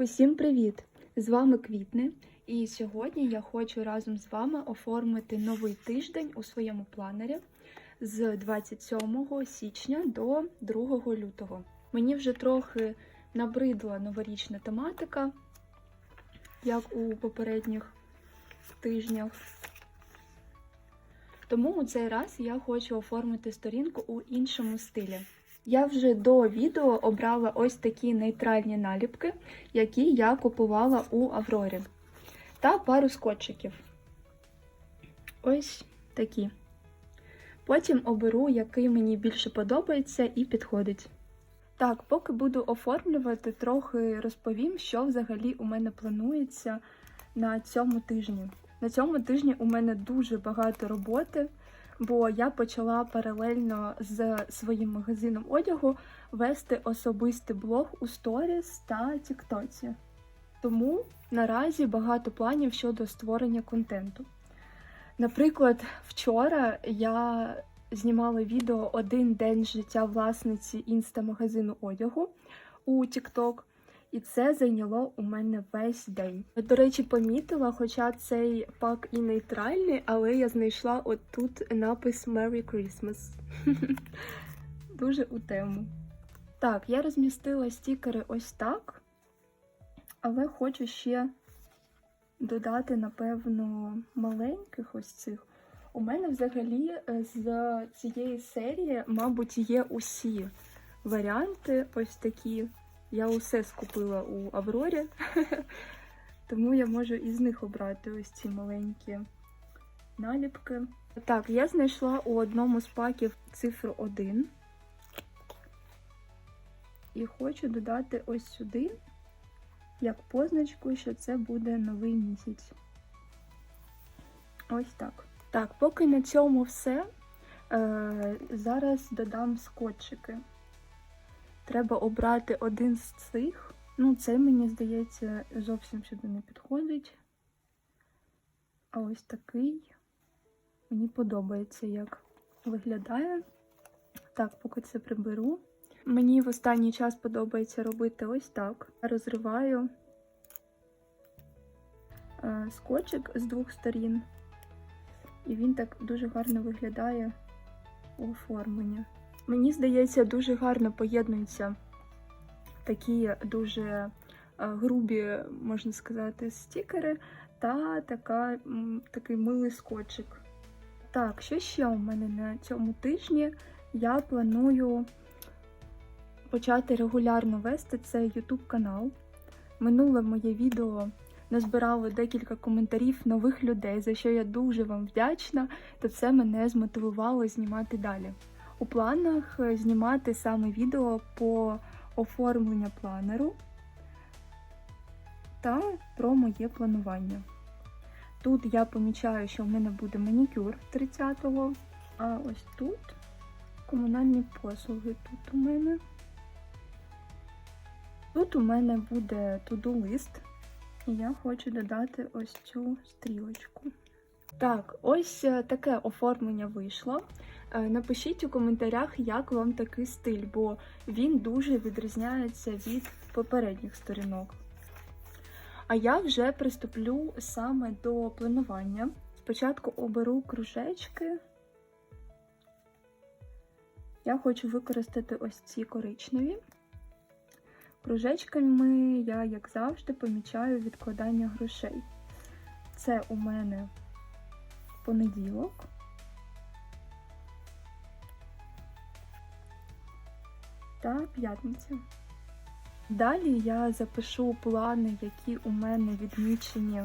Усім привіт! З вами Квітне, і сьогодні я хочу разом з вами оформити новий тиждень у своєму планері з 27 січня до 2 лютого. Мені вже трохи набридла новорічна тематика, як у попередніх тижнях. Тому у цей раз я хочу оформити сторінку у іншому стилі. Я вже до відео обрала ось такі нейтральні наліпки, які я купувала у Аврорі, та пару скотчиків. Ось такі. Потім оберу, який мені більше подобається і підходить. Так, поки буду оформлювати, трохи розповім, що взагалі у мене планується на цьому тижні. На цьому тижні у мене дуже багато роботи бо я почала паралельно з своїм магазином одягу вести особистий блог у сторіс та Тіктоці. Тому наразі багато планів щодо створення контенту. Наприклад, вчора я знімала відео один день життя власниці інстамагазину одягу у TikTok. І це зайняло у мене весь день. До речі, помітила, хоча цей пак і нейтральний, але я знайшла от тут напис Merry Christmas. Дуже у тему. Так, я розмістила стікери ось так, але хочу ще додати, напевно, маленьких ось цих. У мене взагалі е, з цієї серії, мабуть, є усі варіанти ось такі. Я усе скупила у Аврорі, тому я можу із них обрати ось ці маленькі наліпки. Так, я знайшла у одному з паків цифру 1 і хочу додати ось сюди, як позначку, що це буде новий місяць. Ось так. Так, поки на цьому все. Е, Зараз додам скотчики. Треба обрати один з цих. Ну, це, мені здається, зовсім сюди не підходить. А ось такий мені подобається, як виглядає. Так, поки це приберу. Мені в останній час подобається робити ось так. Розриваю е, скотчик з двох сторін, і він так дуже гарно виглядає у оформленні. Мені здається, дуже гарно поєднуються такі дуже е, грубі, можна сказати, стікери та така, такий милий скотчик. Так, що ще у мене на цьому тижні? Я планую почати регулярно вести цей YouTube канал. Минуле моє відео назбирало декілька коментарів нових людей, за що я дуже вам вдячна, та це мене змотивувало знімати далі. У планах е, знімати саме відео по оформленню планеру та про моє планування. Тут я помічаю, що в мене буде манікюр 30-го, а ось тут комунальні послуги. Тут у мене. Тут у мене буде туду-лист, і я хочу додати ось цю стрілочку. Так, ось е, таке оформлення вийшло. Е, напишіть у коментарях, як вам такий стиль, бо він дуже відрізняється від попередніх сторінок. А я вже приступлю саме до планування. Спочатку оберу кружечки. Я хочу використати ось ці коричневі. Кружечками я, як завжди, помічаю відкладання грошей. Це у мене понеділок. Та п'ятниця. Далі я запишу плани, які у мене відмічені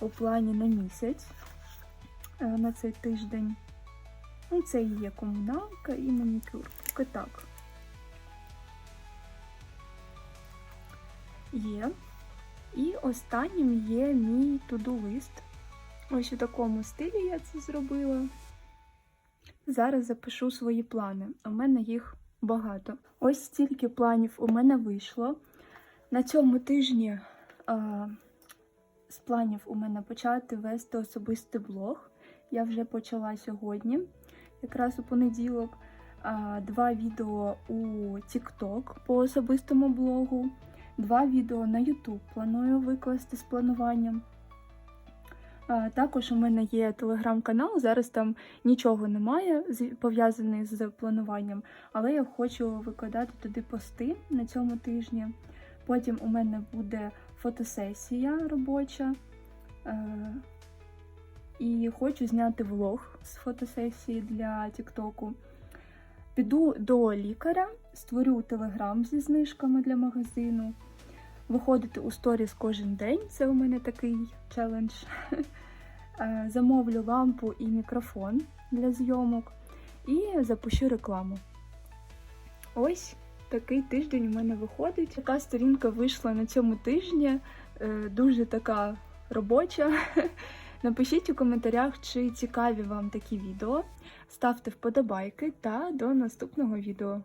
у плані на місяць е, на цей тиждень. Ну, Це і є комуналка і манікюр. Поки так. Є. І останнім є мій туду-лист. Ось у такому стилі я це зробила. Зараз запишу свої плани. У мене їх багато. Ось стільки планів у мене вийшло. На цьому тижні а, з планів у мене почати вести особистий блог. Я вже почала сьогодні, якраз у понеділок, а, два відео у TikTok по особистому блогу Два відео на YouTube планую викласти з плануванням. Також у мене є телеграм-канал, зараз там нічого немає пов'язаний з плануванням, але я хочу викладати туди пости на цьому тижні. Потім у мене буде фотосесія робоча. Е, І хочу зняти влог з фотосесії для Тіктоку. Піду до лікаря, створю телеграм зі знижками для магазину. Виходити у сторіс кожен день це у мене такий челендж. Е, Замовлю лампу і мікрофон для зйомок і запущу рекламу. Ось такий тиждень у мене виходить. Така сторінка вийшла на цьому тижні, е, дуже така робоча. Напишіть у коментарях, чи цікаві вам такі відео. Ставте вподобайки та до наступного відео.